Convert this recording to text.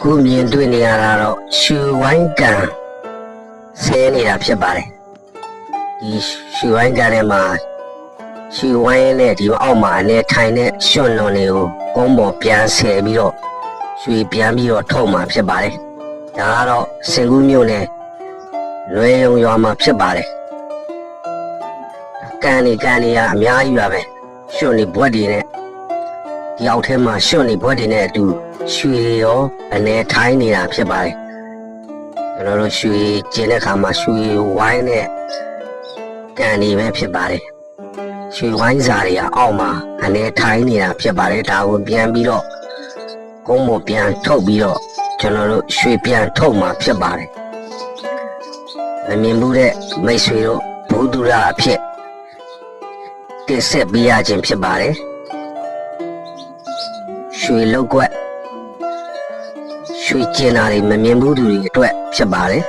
ခုမြင်တွေ့နေရတာတော့ရှူဝိုင်းကန်ဆဲနေတာဖြစ်ပါတယ်ဒီရှူဝိုင်းကန်ထဲမှာရှူဝိုင်းနဲ့ဒီအောက်မှာအနေထိုင်တဲ့ရွှွန်လွန်တွေကိုကုန်းပေါ်ပြန်ဆဲပြီးတော့ရွှေပြန်ပြီးတော့ထုတ်မှာဖြစ်ပါတယ်ဒါကတော့စင်ကူးမြို့နယ်လွယ်ယုံရွာမှာဖြစ်ပါတယ်ကန်နေကန်နေရအများကြီးပါပဲရွှွန်နေဘွက်တွေနဲ့ ဒီအောက်ထဲမှာရွှွန့်နေဘွက်တွေနဲ့အတူရွှေရောအနေထိုင်းနေတာဖြစ်ပါတယ်ကျွန်တော်တို့ရွှေကျင်တဲ့ခါမှာရွှေဝိုင်းနဲ့ကန်နေပဲဖြစ်ပါတယ်ရွှေဝိုင်းစာတွေကအောက်မှာအနေထိုင်းနေတာဖြစ်ပါတယ်ဒါကိုပြန်ပြီးတော့ကုန်းမပြန်ထုတ်ပြီးတော့ကျွန်တော်တို့ရွှေပြန်ထုတ်မှာဖြစ်ပါတယ်မမြင်ဘူးတဲ့မိတ်ဆွေတို့ဘုဒ္ဓရာအဖြစ်တင်ဆက်ပေးရခြင်းဖြစ်ပါတယ် ရွှေလောက်ကွက်ရွှေကျင်တာတွေမမြင်ဘူးသူတွေအတွက်ဖြစ်ပါတယ်